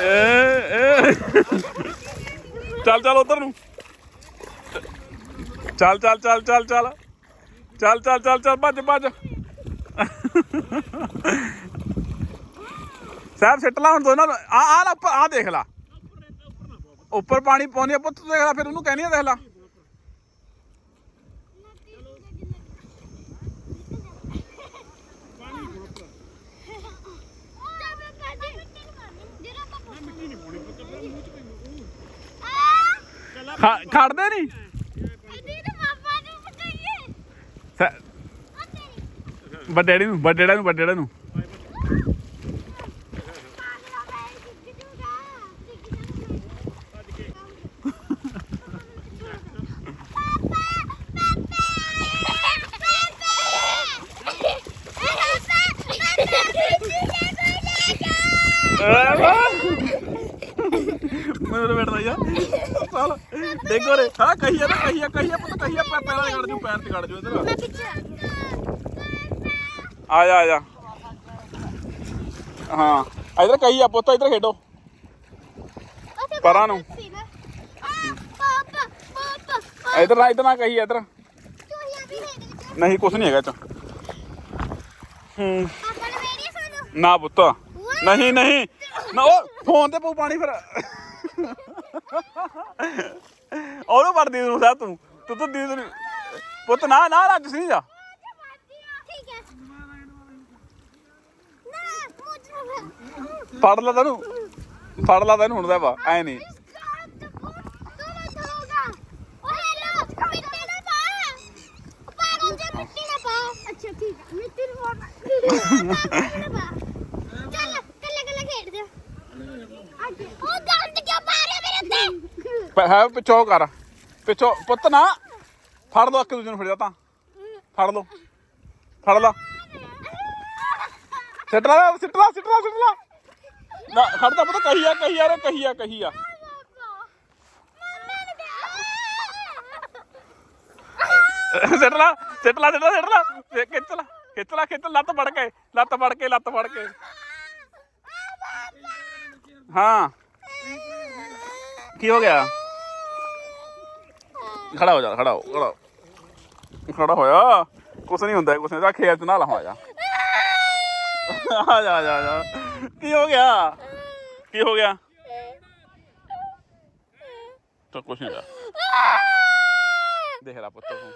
ਏ ਏ ਚੱਲ ਚੱਲ ਉਧਰ ਨੂੰ। ਚੱਲ ਚੱਲ ਚੱਲ ਚੱਲ ਚੱਲ। ਚੱਲ ਚੱਲ ਚੱਲ ਚੱਲ, ਭੱਜ ਭੱਜ। ਸਾਹਿਬ ਸਿੱਟ ਲਾ ਹੁਣ ਦੋਨਾਂ ਨੂੰ ਆ ਆ ਆ ਦੇਖ ਲਾ। ਉੱਪਰ ਪਾਣੀ ਪਾਉਂਦੀ ਆ ਪੁੱਤ ਦੇਖ ਲਾ, ਫਿਰ ਉਹਨੂੰ ਕਹਿਣੀ ਆ ਦੇਖ ਲਾ। ਖ- ਖੜਦੇ ਨਹੀਂ? ਸ- ਵੱਡੇੜੇ ਨੂੰ ਵੱਡੇੜਾ ਨੂੰ ਵੱਡੇੜਾ ਨੂੰ। ਦੇਖੋ ਰੇ ਹਾਂ ਕਹੀਆ ਨਾ ਕਹੀਆ ਕਹੀਆ ਪੁੱਤ ਕਹੀਆ ਪੈ ਪੈਰਾਂ ਤੇ ਕੱਢ ਜੂ ਪੈਰ ਤੇ ਕੱਢ ਜੂ ਇਧਰ ਆ। ਜਾ ਆ ਜਾ। ਹਾਂ ਇਧਰ ਕਹੀਆ ਪੁੱਤ ਇਧਰ ਖੇਡੋ। ਪਰਾਂ ਨੂੰ। ਇਧਰ ਨਾ ਇਧਰ ਨਾ ਕਹੀ ਇਧਰ। ਨਹੀਂ ਕੁਛ ਨਹੀਂ ਹੈਗਾ ਚ ਹੂੰ। ਨਾ ਪੁੱਤ। ਨਹੀਂ ਨਹੀਂ। ਨਾ ਉਹ ਫੋਨ ਤੇ ਪਊ ਪਾਣੀ ਫਿਰ। ਉਹਨੂੰ ਪੜਦੀ ਨੂੰ ਸਾ ਤੂੰ ਤੂੰ ਤੂੰ ਦੀ ਨੂੰ ਪੁੱਤ ਨਾ ਨਾ ਨਾ ਤੁਸੀਂ ਜਾ। ਫੜ ਲਾ ਤੈਨੂੰ ਫੜ ਲਾ ਤੈਨੂੰ ਹੁਣ ਦਾ ਵਾ ਐ ਨਹੀਂ ਅੱਛਾ ਠੀਕ ਹੈ ਮਿੱਟੀ ਨੂੰ ਪਾ ਚੱਲ ਕੱਲੇ ਕੱਲੇ ਖੇਡ ਜਾ ਉਹ ਗੰਦ ਕਿਉਂ ਮਾਰਿਆ ਮੇਰੇ ਤੇ ਪ- ਹੈ ਪਿੱਛੋਂ ਕਰ। ਪਿੱਛੋਂ ਪੁੱਤ ਨਾ, ਫੜ ਲੋ ਇੱਕ ਦੂਜੇ ਨੂੰ ਫੜ ਜਾ ਤਾਂ। ਫੜ ਲੋ ਫੜ ਲਾ। ਸਿੱਟ ਲਾ ਸਿੱਟ ਲਾ ਸਿੱਟ ਲਾ ਸਿੱਟ ਲਾ। ਨਾ ਖੜਦਾ ਪੁੱਤ, ਕਹੀ ਆ ਕਹੀ ਆ ਰੇ ਕਹੀ ਆ ਕਹੀ ਆ। ਸਿੱਟ ਲਾ ਸਿੱਟ ਲਾ ਸਿੱਟ ਲਾ ਸਿੱਟ ਲਾ। ਖਿੱਚ ਲਾ ਖਿੱਚ ਲਾ, ਖਿੱਚ ਲੱਤ ਫੜ ਕੇ, ਲੱਤ ਫੜ ਕੇ, ਲੱਤ ਫੜ ਕੇ। ਹਾਂ। ਕੀ ਹੋ ਗਿਆ? ਖੜਾ ਹੋ ਜਾ, ਖੜਾ ਹੋ ਖੜਾ ਹੋ। ਖੜਾ ਹੋਇਆ? ਕੁਛ ਨਹੀਂ ਹੁੰਦਾ, ਕੁਛ ਨਹੀਂ। ਤਾਂ ਖੇਤ ਨਾਲ ਹੋਇਆ ਆ ਜਾ ਆ ਜਾ ਆ ਜਾ। ਕੀ ਹੋ ਗਿਆ? ਕੀ ਹੋ ਗਿਆ? ਤਾਂ ਕੁਛ ਨਹੀਂ ਹੋਇਆ ਦੇਖ ਲੈ ਪੁੱਤ ਤੂੰ।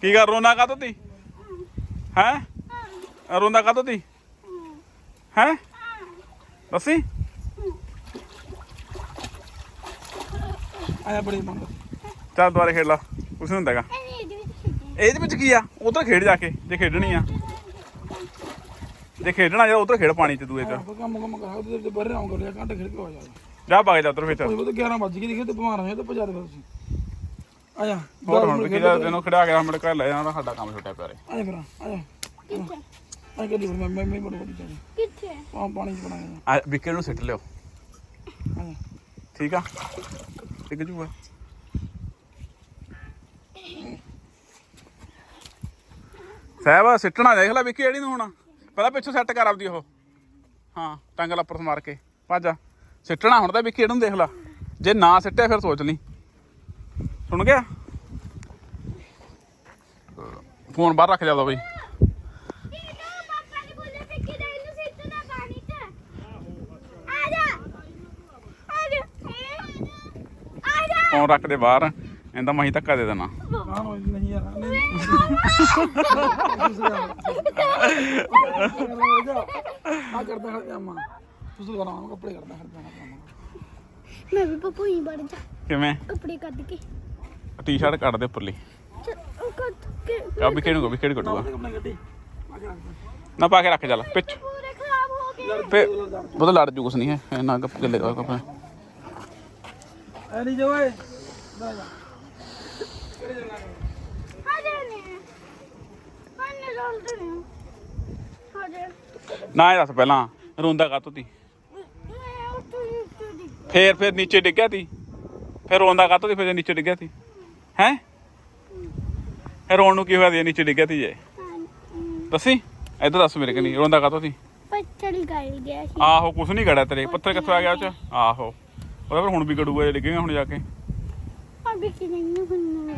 ਕੀ ਕਰ ਰੋਣਾ ਕਾ ਤੀ? ਹੈ? ਰੋਂਦਾ ਕਾ ਤੀ? ਹੈ? ਦੱਸੀ। ਆਇਆ ਬੜੀ ਮੰਗ। ਚੱਲ ਦੁਬਾਰੇ ਖੇਡ ਲਾ ਕੁਛ ਨਹੀਂ ਹੁੰਦਾ ਹੈਗਾ। ਇਹਦੇ ਵਿੱਚ ਕੀ ਆ? ਉਧਰ ਖੇਡ ਜਾ ਕੇ ਜੇ ਖੇਡਣੀ ਆ। ਜੇ ਖੇਡਣਾ ਜਾ ਉਧਰ ਖੇਡ ਪਾਣੀ ਚ ਦੂਏ ਚ ਆਪ ਕੰਮ ਕੰਮ ਕਰਾ ਉਹਦੇ ਤੇ ਬਰੇ ਆਉਂ ਕਰ ਲਿਆ ਘੰਟੇ ਖੇਡ ਕੇ ਆ ਜਾ ਜਾ ਜਾ ਉਧਰ ਕੋਈ ਉਹ 11 ਵੱਜ ਗਏ ਦੇਖੇ ਤੇ ਬਿਮਾਰ ਹੋਇਆ ਤੇ ਭਜਾ ਦੇ ਤੁਸੀਂ। ਆਇਆ ਹੋਰ ਹੁਣ ਕੀ ਜਾ ਤੈਨੂੰ ਖੜਾ ਗਿਆ ਮੇਰੇ ਘਰ ਲੈ ਜਾਣਾ ਸਾਡਾ ਕੰਮ ਛੁੱਟਿਆ ਪਿਆ ਰੇ ਆਇਆ ਫਿਰ ਆਇਆ ਆਇਆ ਕਰੀ ਮੈਂ ਮੈਂ ਮੈਂ ਕਿੱਥੇ? ਪਾਣੀ ਚ ਬਣਾਇਆ ਆ ਵਿਕੇ ਨੂੰ ਸਿੱਟ ਲਿਓ। ਆਇਆ ਠੀਕ ਆ? ਟਿਕ ਜੂਗਾ। ਸਾਹਿਬ, ਸਿੱਟਣਾ ਦੇਖ ਲੈ ਵਿੱਕੀ ਜਿਹੜੀ ਨੂੰ ਹੁਣ। ਪਹਿਲਾਂ ਪਿੱਛੋਂ ਸੈੱਟ ਕਰ ਆਪਦੀ ਉਹ। ਹਾਂ, ਟੰਗ ਲੱਪਰ ਮਾਰ ਕੇ। ਭਾਜਾ ਸਿੱਟਣਾ ਹੁਣ ਤਾਂ ਵਿੱਕੀ ਇਹਨੂੰ ਦੇਖ ਲੈ। ਜੇ ਨਾ ਸਿੱਟਿਆ ਫਿਰ ਸੋਚ ਲਈ। ਸੁਣ ਗਿਆ? ਫੋਨ ਬਾਹਰ ਰੱਖ ਜਾ ਦੋ ਬਈ ਪਾਪਾ ਨੇ ਬੋਲਿਆ ਕਿ ਕਿਹਦਾ ਇਹਨੂੰ ਸਿੱਟਣਾ ਪਾਣੀ 'ਚ ਆ ਜਾ ਆ ਜਾ ਜਾ ਰੱਖ ਦੇ ਬਾਹਰ ਇਹਦਾ ਮਹੀਂ ਧੱਕਾ ਦੇ ਦੇਣਾ। ਨਾ ਨਾ ਨਹੀਂ ਯਾਰ ਨਹੀਂ ਆ ਕਰਦਾ ਖੜ ਜਾ ਮਾਂ ਤੁਸੀਂ ਕਰਾਂ ਕੱਪੜੇ ਕਰਦਾ ਖੜ ਜਾਣਾ ਮੈਂ ਵੀ ਪਪੂ ਹੀ ਬਣ ਜਾ। ਕਿਵੇਂ? ਕੱਪੜੇ ਕੱਢ ਕੇ। ਟੀ-ਸ਼ਰਟ ਕੱਢ ਦੇ ਉੱਪਰਲੀ। ਚੱਲ, ਉਹ ਕੱਢ ਕੇ ਆ ਵੀ ਕਿਹਨੂੰ ਵੀ ਕਿਹੜੀ ਕੱਢੂਗਾ? ਆਪਣੇ ਗੱਡੀ। ਆ ਜਾ ਨਾ ਪਾ ਕੇ ਰੱਖ ਚੱਲ ਪਿੱਛ। ਪੂਰੇ ਖਰਾਬ ਹੋ ਗਏ। ਪੇ ਉਹਦਾ ਲੜ ਜੂ ਕੁਛ ਨਹੀਂ ਹੈ ਇਹਨਾਂ ਗੱਪ ਗੱਲੇ ਦਾ ਕੱਪੜਾ ਜੋ ਜਾ ਜਾ ਜਾ ਨੇ ਜਾ ਇਹ ਦੱਸ ਪਹਿਲਾਂ ਰੋਂਦਾ ਕਾਤੋਂ ਤੀ? ਮੈਂ ਉੱਤੋਂ ਹੀ ਉੱਤੋਂ ਦੀ ਫੇਰ ਫੇਰ ਨੀਚੇ ਡਿੱਗਿਆ ਤੀ? ਫੇਰ ਰੋਂਦਾ ਕਾਤੋਂ ਤੀ? ਫੇਰ ਨੀਚੇ ਡਿੱਗਿਆ ਤੀ? ਹੈ? ਇਹ ਰੋਣ ਨੂੰ ਕੀ ਹੋਇਆ ਦੀ ਨੀਚੇ ਡਿੱਗਿਆ ਤੀ ਜੇ? ਦੱਸੀ? ਇੱਧਰ ਦੱਸ ਮੇਰੇ ਕਨੀ ਰੋਂਦਾ ਕਾਤੋਂ ਸੀ ਪੱਥਰ ਗਲ ਗਿਆ ਸੀ। ਆਹੋ ਕੁਛ ਨਹੀਂ ਗੜਿਆ ਤੇਰੇ ਪੱਥਰ ਕਿੱਥੋਂ ਆ ਗਿਆ ਉਹ ਚ? ਆਹੋ। ਉਹਦਾ ਫਿਰ ਹੁਣ ਵੀ ਗੜੂਗਾ ਜੇ ਡਿੱਗੇਗਾ ਹੁਣ ਜਾ ਕੇ। ਅਬੇ ਕਿ ਨਹੀਂ ਹੁੰਨਾ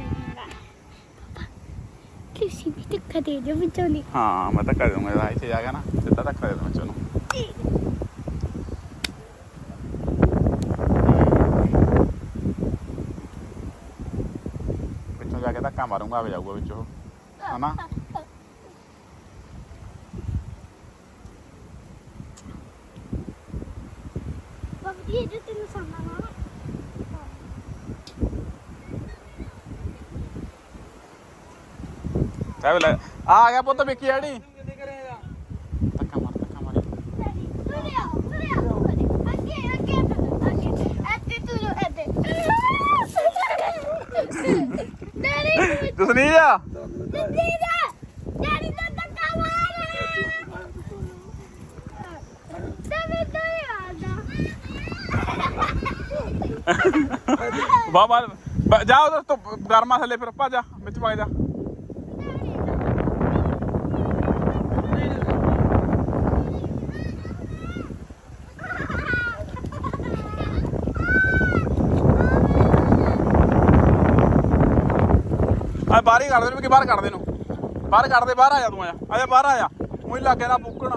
ਤੁਸੀਂ ਵੀ ਧੱਕਾ ਦੇ ਦਿਓ ਵਿੱਚੋਂ ਦੀ। ਹਾਂ ਮੈਂ ਧੱਕਾ ਦੇ ਦੂੰਗਾ ਇਹਦਾ ਇੱਥੇ ਜਾ ਕੇ ਨਾ ਸਿੱਧਾ ਧੱਕਾ ਦੇ ਦੂੰਗਾ ਚੋਨੂੰ ਵਿੱਚੋਂ ਜਾ ਕੇ ਧੱਕਾ ਮਾਰੂੰਗਾ ਆਵੇ ਜਾਊਗਾ ਵਿੱਚੋਂ। ਹਨਾ? ਇਹ ਜੋ ਤੈਨੂੰ ਸਾਹਮਣਾ ਕਹਿ ਵੇ ਲੈ ਆ ਗਿਆ ਪੁੱਤ ਵਿੱਕੀ ਆੜੀ ਕਿੰਨੇ ਕਰੇ ਇਹਦਾ ਧੱਕਾ ਮਾਰ ਧੱਕਾ ਮਾਰ ਤੁਰੇ ਆਓ ਤੁਰੇ ਆਓ ਅੱਗੇ ਅੱਗੇ ਅੱਗੇ ਅੱਗੇ ਤੁਰੋ ਅੱਗੇ ਡੈਡੀ ਜਸਨੀਜ ਆ ਡੈਡੀ ਦਾ ਡੈਡੀ ਦਾ ਧੱਕਾ ਮਾਰ ਡੈਡੀ ਤੋਂ ਆਦਾ ਵਾਹ ਬ- ਜਾ ਉਧਰ ਤੋਂ ਗਰਮਾ ਥੱਲੇ ਫਿਰ ਭਾ ਜਾ, ਵਿੱਚ ਪਾ ਜਾ। ਆ ਬਾਹਰ ਹੀ ਕੱਢ ਦੇ ਵੀ ਬਾਹਰ ਕੱਢ ਦੇ ਨੂੰ ਬਾਹਰ ਕੱਢ ਦੇ, ਬਾਹਰ ਆ ਜਾ ਤੂੰ ਆ ਜਾ। ਆ ਜਾ, ਬਾਹਰ ਆ ਜਾ। ਮੂੰਹ ਲੱਗੇ ਨਾ ਪੁੱਕਣ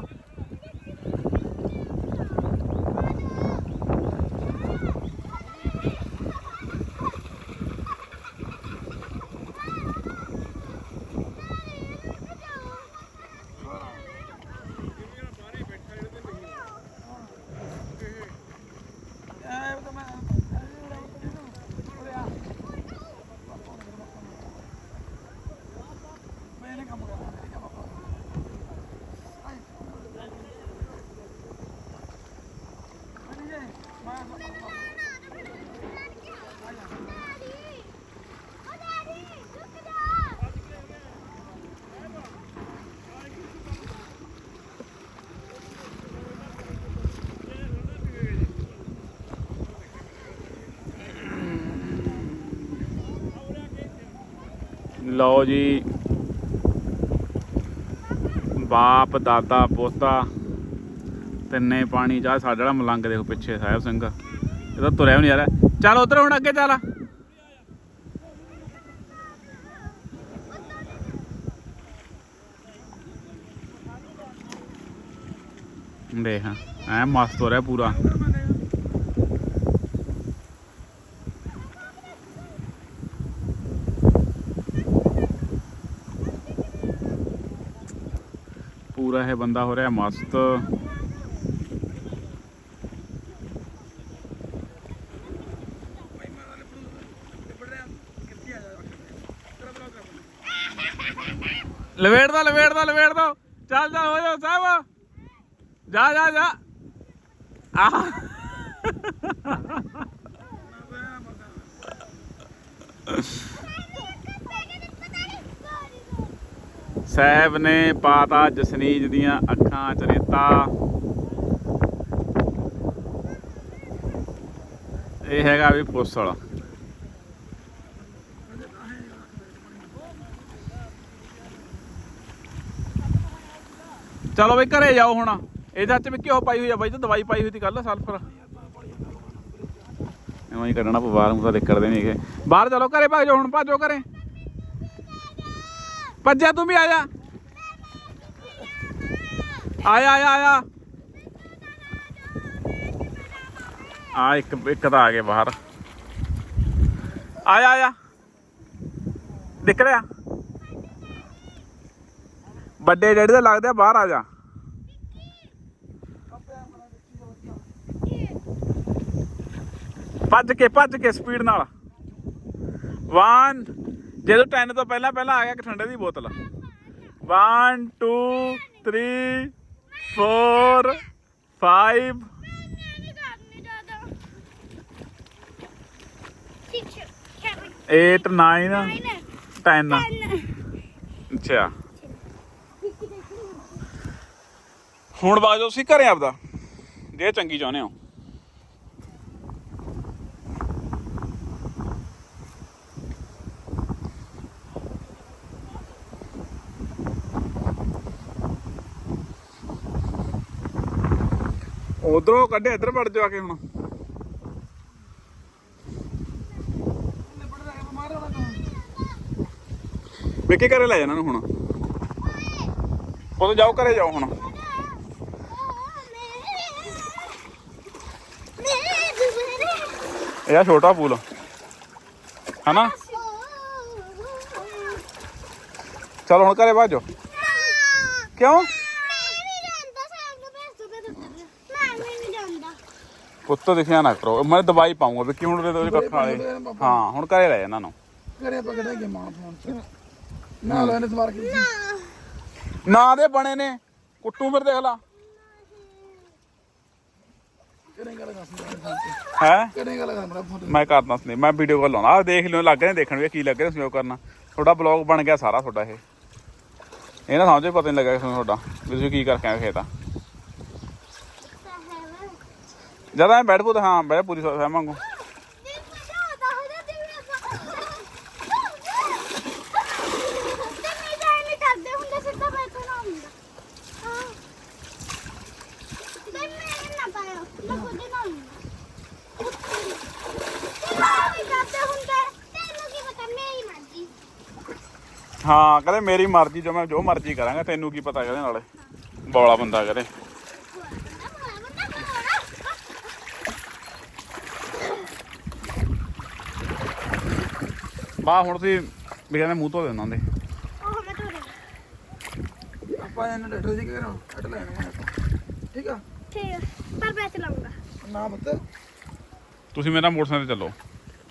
ਐ ਤਾਂ ਮੈਂ ਮੈਂ ਇਹਨੇ ਕੰਮ ਕਰਨਾ ਮੇਰੇ ਕੰਮ ਲਓ ਜੀ। ਬਾਪ, ਦਾਦਾ, ਪੋਤਾ, ਤਿੰਨੇ ਪਾਣੀ ਜਾ ਸਾਡੇ ਵਾਲਾ ਮਲੰਗ ਦੇਖੋ ਪਿੱਛੇ, ਸਾਹਿਬ ਸਿੰਘ। ਇਹ ਤੁਰਿਆ ਨਹੀਂ ਯਾਰ ਚੱਲ ਉਧਰ ਹੁਣ ਅੱਗੇ ਚੱਲ। ਦੇਖ, ਐ ਮਸਤ ਹੋ ਰਿਹਾ ਪੂਰਾ। ਪੂਰਾ ਇਹ ਬੰਦਾ ਹੋ ਰਿਹਾ ਮਸਤ ਲਵੇੜ ਦਾ ਲਵੇੜ ਦਾ ਲਵੇੜ ਦਾ ਚੱਲ ਜਾ ਹੋ ਜਾ ਸਾਹਿਬ ਜਾ ਜਾ ਜਾ ਆਹ ਸਾਹਿਬ ਨੇ ਪਾਤਾ ਜਸਨੀਜ ਦੀਆਂ ਅੱਖਾਂ ਚ ਰੇਤਾ। ਇਹ ਹੈਗਾ ਵੀ ਪੁੱਸਲ। ਚਲੋ ਬਈ ਘਰੇ ਜਾਓ ਹੁਣ। ਇਹਦੇ ਚ ਵੀ ਘਿਓ ਪਾਈ ਹੋਈ ਆ ਬਾਈ ਤੇ ਦਵਾਈ ਪਾਈ ਹੋਈ ਸੀ ਕੱਲ ਸਲਫਰ। ਐਵੇਂ ਹੀ ਕੱਢਣਾ ਪਊ ਬਾਹਰ ਨੂੰ ਤਾਂ ਨਿਕਲਦੇ ਨਹੀਂ ਹੈਗੇ। ਬਾਹਰ ਚਲੋ ਘਰੇ ਭੱਜ ਜਾਓ ਹੁਣ, ਭੱਜੋ ਘਰੇ। ਭੱਜਿਆ ਤੂੰ ਵੀ ਆ ਜਾ। ਆਇਆ ਆਇਆ ਆਇਆ। ਆ ਇੱਕ ਇੱਕ ਤਾਂ ਆ ਗਏ ਬਾਹਰ। ਆਇਆ ਆਇਆ। ਦਿਖ ਰਿਹਾ ਵੱਡੇ ਡੈਡੀ ਦਾ ਆ, ਬਾਹਰ ਆ ਜਾ। ਭੱਜ ਕੇ ਭੱਜ ਕੇ ਸਪੀਡ ਨਾਲ। 1 ਜਦੋਂ 10 ਤੋਂ ਪਹਿਲਾਂ ਪਹਿਲਾਂ ਆ ਗਿਆ ਇੱਕ ਠੰਡੇ ਦੀ ਬੋਤਲ। 1 2 3 4 5 8 9 10 ਅੱਛਾ। ਹੁਣ ਬਾਜੋ ਸੀ ਘਰੇ ਆਪਦਾ। ਜੇ ਚੰਗੀ ਚਾਹੁੰਦੇ ਹੋ। ਉਧਰੋਂ ਕੱਢੇ ਇੱਧਰ ਵੜ ਜਾ ਕੇ ਹੁਣ। ਵਿੱਕੀ ਘਰੇ ਲੈ ਜਾਣਾ ਨੂੰ ਹੁਣ। ਉਦੋਂ ਜਾਓ, ਘਰੇ ਜਾਓ ਹੁਣ। ਇਹ ਛੋਟਾ ਪੂਲ ਹਨਾ? ਚਲੋ ਹੁਣ ਘਰੇ ਭਾਜੋ ਕਿਉਂ? ਪੁੱਤ ਦਿਖਿਆ ਨਾ ਕਰੋ। ਮੈਂ ਦਵਾਈ ਪਾਉਂਗਾ ਵਿੱਕੀ ਹੁਣ ਦੇ ਦੋ ਕੱਖਾਂ ਵਾਲੇ ਹਾਂ ਹੁਣ ਘਰੇ ਲੈ ਇਹਨਾਂ ਨੂੰ ਕਰੇ ਪਕੜੇ ਕੇ ਮਾਂ ਫੋਨ ਚ ਨਾ ਲੈਣੇ ਸਵਾਰ ਕੇ ਨਾ ਦੇ ਬਣੇ ਨੇ। ਕੁੱਟੂ ਫਿਰ ਦੇਖ ਲਾ। ਹੈ? ਮੈਂ ਕਰਦਾ ਸੀ ਮੈਂ ਵੀਡੀਓ ਕਾਲ ਲਾਉਣਾ। ਆਹ ਦੇਖ ਲਿਓ ਲੱਗ ਰਹੇ ਦੇਖਣ ਵੀ ਕੀ ਲੱਗ ਰਿਹਾ ਉਹ ਕਰਨਾ। ਤੁਹਾਡਾ ਬਲੌਗ ਬਣ ਗਿਆ ਸਾਰਾ ਤੁਹਾਡਾ ਇਹ। ਇਹ ਨਾ ਸਮਝੋ ਪਤਾ ਨਹੀਂ ਲੱਗਾ ਤੁਹਾਡਾ ਵੀ ਤੁਸੀਂ ਕੀ ਕਰਕੇ ਆਏ ਖੇਤ ਆ। ਜਦ ਮੈਂ ਬੈਠ ਪੂ ਹਾਂ ਬੈਠ ਪੂਰੀ ਸਹਿ ਮੰਗੂ ਹਾਂ, ਕਹਿੰਦੇ ਮੇਰੀ ਮਰਜ਼ੀ, ਜੋ ਮੈਂ ਜੋ ਮਰਜ਼ੀ ਕਰਾਂਗਾ, ਤੈਨੂੰ ਕੀ ਪਤਾ ਕਹਿੰਦੇ ਨਾਲੇ। ਬੌਲਾ ਬੰਦਾ ਕਹਿੰਦੇ। ਬਾ ਹੁਣ ਤੁਸੀਂ ਵੀ ਕਹਿੰਦੇ ਮੂੰਹ ਧੋ ਦੇ ਉਹਨਾਂ ਦੇ। ਆਪਾਂ ਇਹਨਾਂ ਡਾਕਟਰ ਜੀ ਕਰਾਂ ਕੱਟ ਲੈਣੇ ਠੀਕ ਆ? ਪਰ ਮੈਂ ਚਲਾਉਂਗਾ ਨਾ ਪੁੱਤ। ਤੁਸੀਂ ਮੇਰਾ ਮੋਟਰਸਾਈਕਲ ਤੇ ਚੱਲੋ।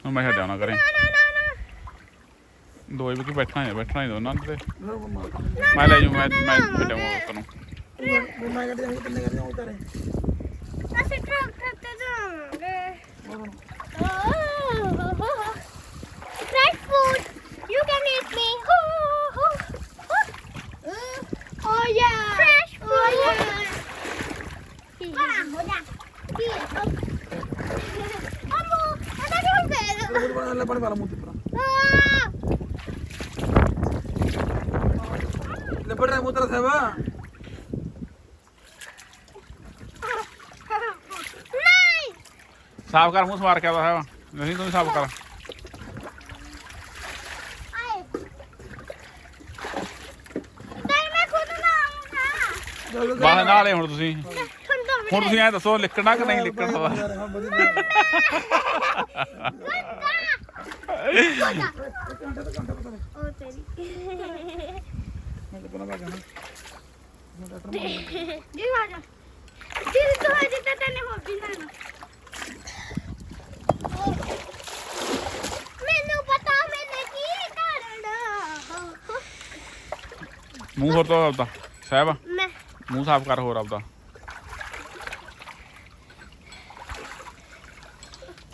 ਹੁਣ ਮੈਂ ਛੱਡਿਆ ਨਾ ਕਰੇ ਨਾ ਨਾ ਨਾ ਨਾ। ਦੋਏ ਵੀ ਕੀ ਬੈਠਣਾ ਹੈ ਬੈਠਣਾ ਹੀ ਦੋਨਾਂ ਤੇ ਮੈਂ ਲੈ ਜੂ ਮੈਂ ਮੈਂ ਛੱਡਾਂਗਾ ਤੈਨੂੰ ਮੈਂ ਮੈਂ ਕੱਢ ਜਾਂਗਾ ਕਿੰਨੇ ਕਰਦੇ ਹੋ ਤਾਰੇ ਅਸੀਂ ਟਰੈਕਟਰ ਤੇ ਜਾਵਾਂਗੇ। ਬੋਲੋ ਰਿਹਾ ਮੂੰਹ ਤੇਰਾ ਸਾਹਿਬਾ। ਨਹੀਂ। ਸਾਫ਼ ਕਰ ਮੂੰਹ ਸਵਾਰ ਕੇ ਆਦਾ ਹੈ ਨਹੀਂ ਤੂੰ ਵੀ ਸਾਫ਼ ਕਰ। ਬਾਹਰ ਨਾਲੇ ਹੁਣ ਤੁਸੀਂ। ਹੁਣ ਤੁਸੀਂ ਐ ਦੱਸੋ ਲਿਖਣਾ ਕਿ ਨਹੀਂ ਲਿਖਣਾ ਵਾ ਉਹ ਤੇਰੀ ਮੈਂ ਤਾਂ ਬਣਾ ਬਾਗਾ ਮੈਂ ਡਾਕਟਰ ਜੀ ਆ ਜਾ ਦੀਦੀ ਤੂੰ ਹਜੇ ਤਾਂ ਤੈਨੇ ਹੋ ਵੀ ਲੈਣਾ ਮੈਨੂੰ ਪਤਾ ਮੈਨੇ ਕੀ ਕਰਨਾ ਮੂੰਹ ਹੋਰ ਤੋਂ ਆਪਦਾ ਸਾਹਿਬ। ਮੈਂ। ਮੂੰਹ ਸਾਫ਼ ਕਰ ਹੋਰ ਆਪਦਾ।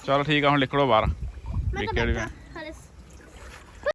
ਚਲ ਠੀਕ ਆ ਹੁਣ ਬਾਹਰ ਲਿਖ ਤਾਂ ਕੇ ਬੈਠਾ